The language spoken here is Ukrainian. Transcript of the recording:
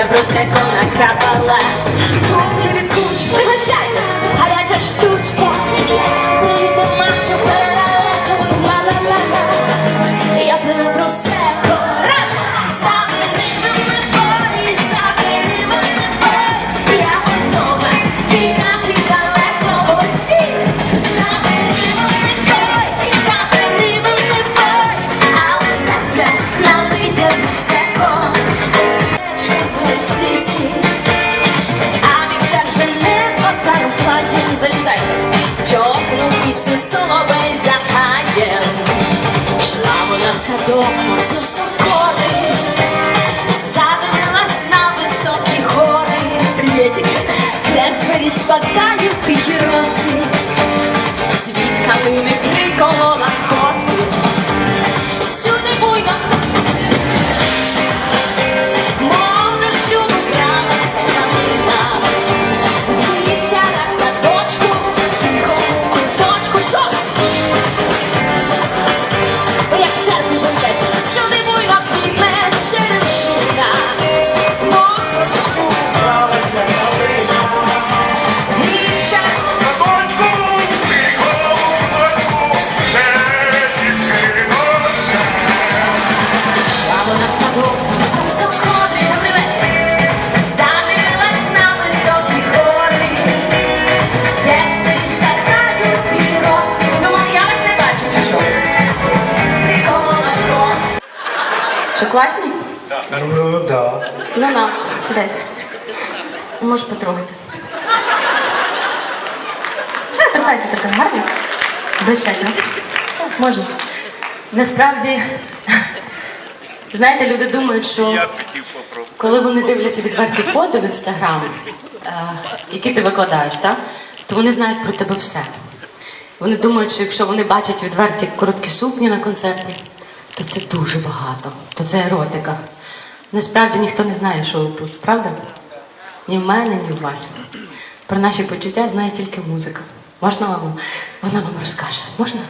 я просеко накапала Туфлі від куч, пригощайтесь, гаряча штучка а вівчар же не отару платім залізайте, Тьокну пісню соловей за гаєм. Шла вона в садок соколи, Що, класні? Ну, да. Ну на, сідай. Можеш потрогати. Що торкайся таке гарно? Блищать, ну? Можна. Насправді, знаєте, люди думають, що коли вони дивляться відверті фото в інстаграм, е, які ти викладаєш, так? то вони знають про тебе все. Вони думають, що якщо вони бачать відверті короткі сукні на концерті, то це дуже багато, то це еротика. Насправді ніхто не знає, що тут, правда? Ні в мене, ні в вас. Про наші почуття знає тільки музика. Можна вам? Вона вам розкаже. Можна?